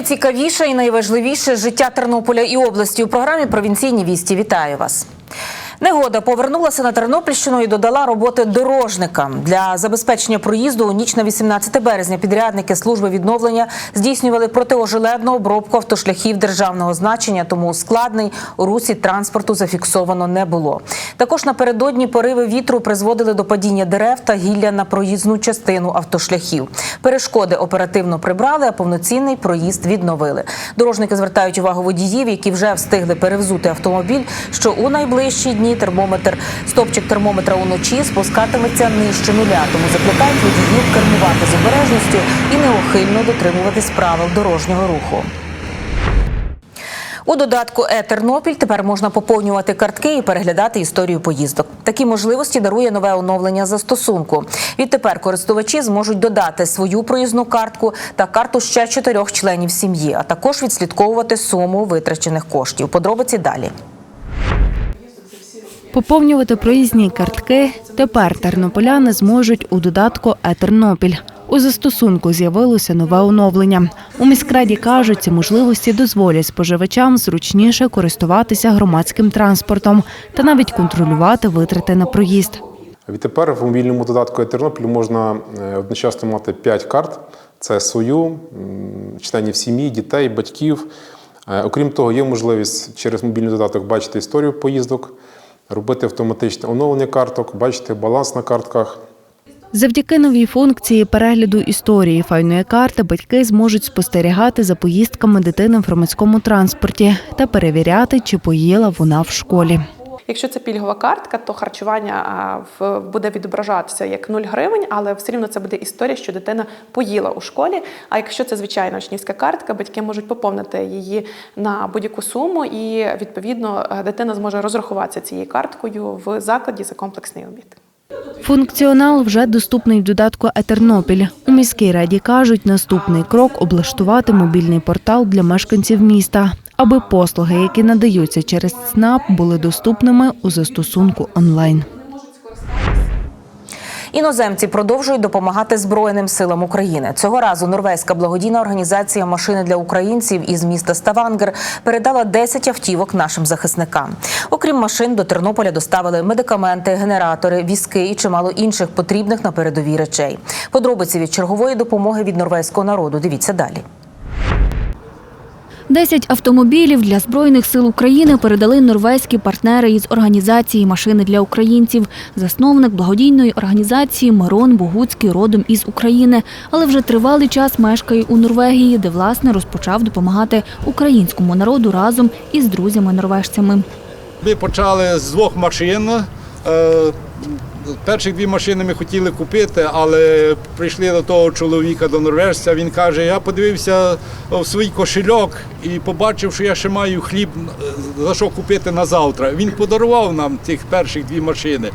Найцікавіше і найважливіше життя Тернополя і області у програмі Провінційні вісті. Вітаю вас. Негода повернулася на Тернопільщину і додала роботи дорожникам для забезпечення проїзду у ніч на 18 березня. Підрядники служби відновлення здійснювали протиожеледну обробку автошляхів державного значення, тому складний у русі транспорту зафіксовано не було. Також напередодні пориви вітру призводили до падіння дерев та гілля на проїзну частину автошляхів. Перешкоди оперативно прибрали, а повноцінний проїзд відновили. Дорожники звертають увагу водіїв, які вже встигли перевзути автомобіль, що у найближчі дні термометр стопчик термометра уночі спускатиметься нижче нуля. Тому закликають водіїв кермувати з обережністю і неухильно дотримуватись правил дорожнього руху. У додатку «Е-Тернопіль» тепер можна поповнювати картки і переглядати історію поїздок. Такі можливості дарує нове оновлення застосунку. Відтепер користувачі зможуть додати свою проїзну картку та карту ще чотирьох членів сім'ї, а також відслідковувати суму витрачених коштів. Подробиці далі. Поповнювати проїзні картки тепер тернополяни зможуть у додатку «Е-Тернопіль». У застосунку з'явилося нове оновлення. У міськраді кажуть, ці можливості дозволять споживачам зручніше користуватися громадським транспортом та навіть контролювати витрати на проїзд. Відтепер в мобільному додатку Тернопіль можна е, одночасно мати 5 карт: це свою, членів сім'ї, дітей, батьків. Е, Окрім того, є можливість через мобільний додаток бачити історію поїздок, робити автоматичне оновлення карток, бачити баланс на картках. Завдяки новій функції перегляду історії файної карти батьки зможуть спостерігати за поїздками дитини в громадському транспорті та перевіряти, чи поїла вона в школі. Якщо це пільгова картка, то харчування буде відображатися як 0 гривень, але все рівно це буде історія, що дитина поїла у школі. А якщо це звичайна учнівська картка, батьки можуть поповнити її на будь-яку суму, і відповідно дитина зможе розрахуватися цією карткою в закладі за комплексний обід. Функціонал вже доступний в додатку «Етернопіль». У міській раді кажуть, наступний крок – облаштувати мобільний портал для мешканців міста, аби послуги, які надаються через ЦНАП, були доступними у застосунку онлайн. Іноземці продовжують допомагати Збройним силам України. Цього разу норвезька благодійна організація Машини для українців із міста Ставангер передала 10 автівок нашим захисникам. Окрім машин, до Тернополя доставили медикаменти, генератори, візки і чимало інших потрібних на передовій речей. Подробиці від чергової допомоги від норвезького народу. Дивіться далі. 10 автомобілів для Збройних сил України передали норвезькі партнери із організації «Машини для українців». Засновник благодійної організації Мирон Богуцький родом із України, але вже тривалий час мешкає у Норвегії, де, власне, розпочав допомагати українському народу разом із друзями-норвежцями. Ми почали з двох машин. Перші дві машини ми хотіли купити, але прийшли до того чоловіка, до норвежця. Він каже: я подивився в свій кошельок і побачив, що я ще маю хліб е, за що купити на завтра. Він подарував нам тих перших дві машини.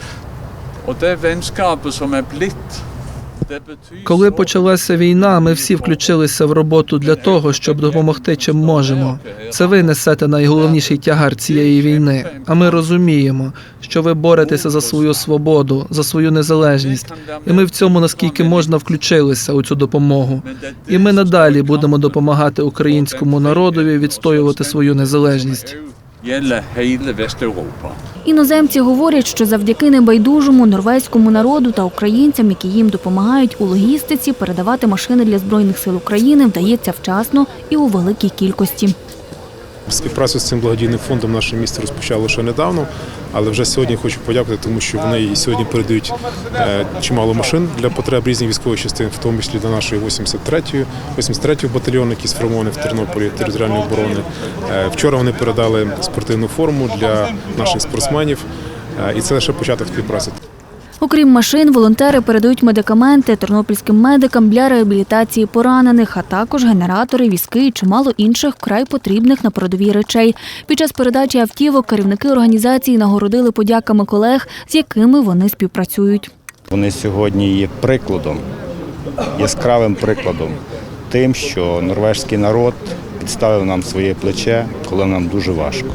Det betyr Коли почалася війна, ми всі включилися в роботу для того, щоб допомогти чим можемо. Це ви несете найголовніший тягар цієї війни. А ми розуміємо, що ви боретеся за свою свободу, за свою незалежність. І ми в цьому наскільки можна включилися у цю допомогу. І ми надалі будемо допомагати українському народові відстоювати свою незалежність. Іноземці говорять, що завдяки небайдужому норвезькому народу та українцям, які їм допомагають у логістиці, передавати машини для Збройних сил України вдається вчасно і у великій кількості. Співпрацю з цим благодійним фондом наше місто розпочало лише недавно, але вже сьогодні хочу подякувати, тому що вони і сьогодні передають е, чимало машин для потреб різних військових частин, в тому числі для нашої 83-ї, 83-го батальйону, який сформований в Тернополі територіальної оборони. Е, Вчора вони передали спортивну форму для наших спортсменів, е, і це лише початок співпраці. Окрім машин, волонтери передають медикаменти тернопільським медикам для реабілітації поранених, а також генератори, візки і чимало інших вкрай потрібних на передовій речей. Під час передачі автівок керівники організації нагородили подяками колег, з якими вони співпрацюють. Вони сьогодні є прикладом, яскравим прикладом тим, що норвежський народ підставив нам своє плече, коли нам дуже важко.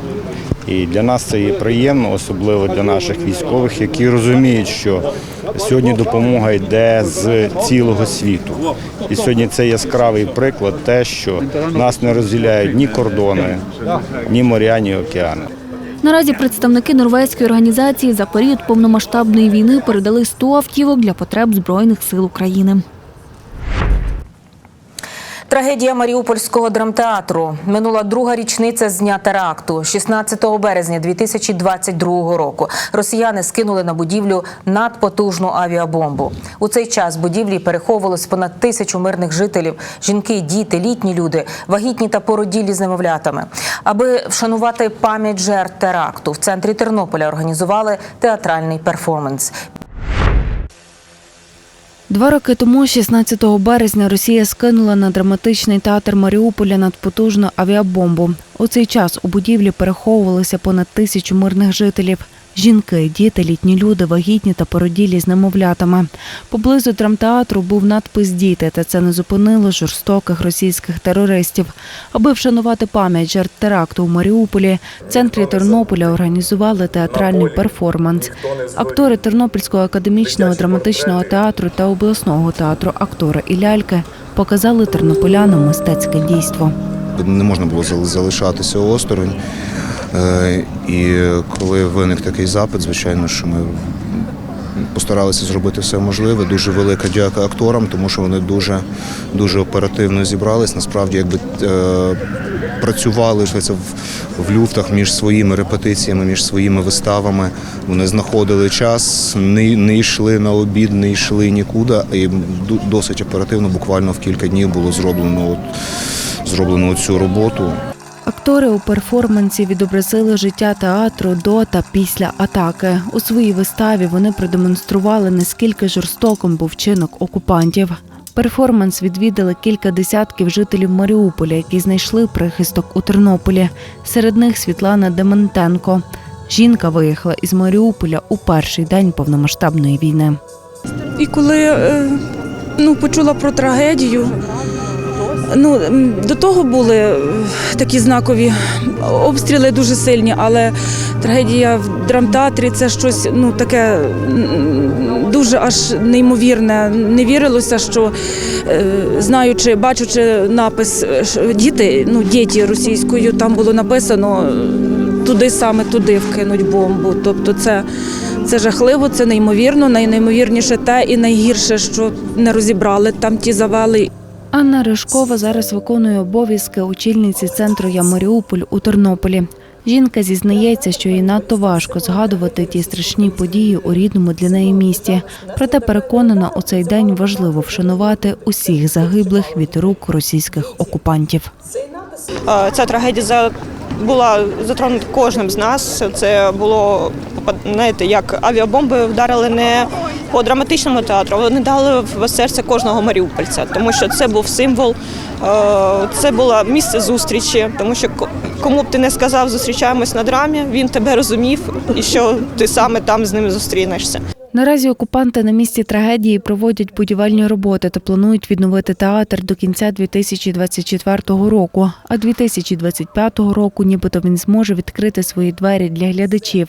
І для нас це є приємно, особливо для наших військових, які розуміють, що Сьогодні допомога йде з цілого світу. І сьогодні це яскравий приклад, те, що нас не розділяють ні кордони, ні моря, ні океани. Наразі представники норвезької організації за період повномасштабної війни передали 100 автівок для потреб Збройних сил України. Трагедія Маріупольського драмтеатру. Минула друга річниця з дня теракту. 16 березня 2022 року росіяни скинули на будівлю надпотужну авіабомбу. У цей час будівлі переховувалось понад тисячу мирних жителів: жінки, діти, літні люди, вагітні та породілі з немовлятами. Аби вшанувати пам'ять жертв теракту, в центрі Тернополя організували театральний перформанс. Два роки тому, 16 березня, Росія скинула на драматичний театр Маріуполя надпотужну авіабомбу. У цей час у будівлі переховувалися понад тисячу мирних жителів. Жінки, діти, літні люди, вагітні та породілі з немовлятами. Поблизу драмтеатру був надпис Діти, та це не зупинило жорстоких російських терористів. Аби вшанувати пам'ять жертв теракту у Маріуполі, в центрі Тернополя організували театральний перформанс. Актори Тернопільського академічного драматичного театру та обласного театру актори і ляльки показали тернополянам мистецьке дійство. не можна було залишатися осторонь. Е, І коли виник такий запит, звичайно, що ми постаралися зробити все можливе. Дуже велика дяка акторам, тому що вони дуже, дуже оперативно зібрались. Насправді, якби е, працювали це в, люфтах між своїми репетиціями, між своїми виставами. Вони знаходили час, не, не йшли на обід, не йшли нікуди. І досить оперативно, буквально в кілька днів було зроблено, зроблено цю роботу. Актори у перформансі відобразили життя театру до та після атаки. У своїй виставі вони продемонстрували, наскільки жорстоким був вчинок окупантів. Перформанс відвідали кілька десятків жителів Маріуполя, які знайшли прихисток у Тернополі. Серед них Світлана Дементенко. Жінка виїхала із Маріуполя у перший день повномасштабної війни. І коли е, ну, почула про трагедію, ну, до того були е, такі знакові обстріли дуже сильні, але трагедія в драмтеатрі це щось ну, таке дуже аж неймовірне. Не вірилося, що е, знаючи, бачучи напис е, діти, ну, діти російською, там було написано туди саме туди вкинуть бомбу. Тобто це. Це жахливо, це неймовірно. Найнеймовірніше те і найгірше, що не розібрали там ті завали. Анна Ришкова зараз виконує обов'язки очільниці центру Я Маріуполь у Тернополі. Жінка зізнається, що їй надто важко згадувати ті страшні події у рідному для неї місті. Проте переконана, у цей день важливо вшанувати усіх загиблих від рук російських окупантів. Ця трагедія за- була затронута кожним з нас. Це було знаєте, як авіабомби вдарили не по драматичному театру, вони дали в серце кожного маріупольця, тому що це був символ, е, це було місце зустрічі, тому що ко- кому б ти не сказав, зустрічаємось на драмі, він тебе розумів і що ти саме там з ним зустрінешся. Наразі окупанти на місці трагедії проводять будівельні роботи та планують відновити театр до кінця 2024 року. А 2025 року, нібито він зможе відкрити свої двері для глядачів.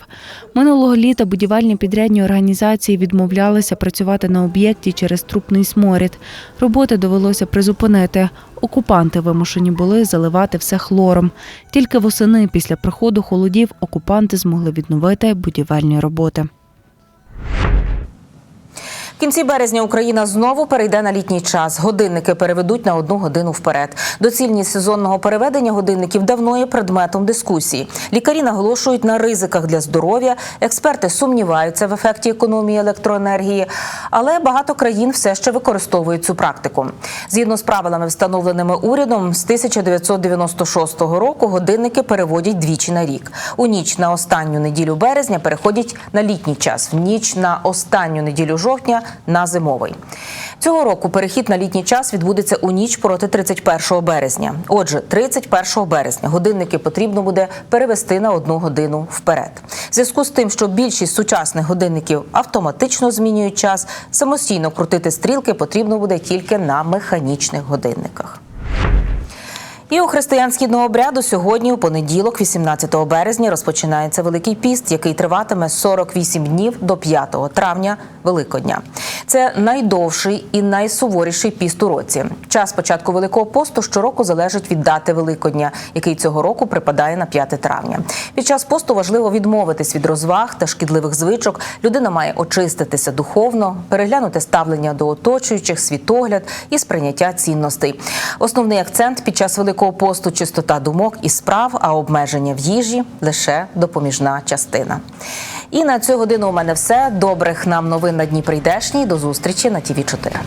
Минулого літа будівельні підрядні організації відмовлялися працювати на об'єкті через трупний сморід. Роботи довелося призупинити. Окупанти вимушені були заливати все хлором. Тільки восени після приходу холодів окупанти змогли відновити будівельні роботи. Кінці березня Україна знову перейде на літній час. Годинники переведуть на одну годину вперед. Доцільність сезонного переведення годинників давно є предметом дискусії. Лікарі наголошують на ризиках для здоров'я. Експерти сумніваються в ефекті економії електроенергії, але багато країн все ще використовують цю практику. Згідно з правилами, встановленими урядом, з 1996 року годинники переводять двічі на рік. У ніч на останню неділю березня переходять на літній час, в ніч на останню неділю жовтня на зимовий. Цього року перехід на літній час відбудеться у ніч проти 31 березня. Отже, 31 березня годинники потрібно буде перевести на одну годину вперед. В зв'язку з тим, що більшість сучасних годинників автоматично змінюють час, самостійно крутити стрілки потрібно буде тільки на механічних годинниках. І у християнськідного обряду сьогодні, у понеділок, 18 березня, розпочинається Великий піст, який триватиме 48 днів до 5 травня Великодня. Це найдовший і найсуворіший піст у році. Час початку Великого посту щороку залежить від дати Великодня, який цього року припадає на 5 травня. Під час посту важливо відмовитись від розваг та шкідливих звичок. Людина має очиститися духовно, переглянути ставлення до оточуючих, світогляд і сприйняття цінностей. Основний акцент під час Великого посту чистота думок і справ, а обмеження в їжі лише допоміжна частина. І на цю годину у мене все. Добрих нам новин на дні прийдешній. До зустрічі на ТІВІ 4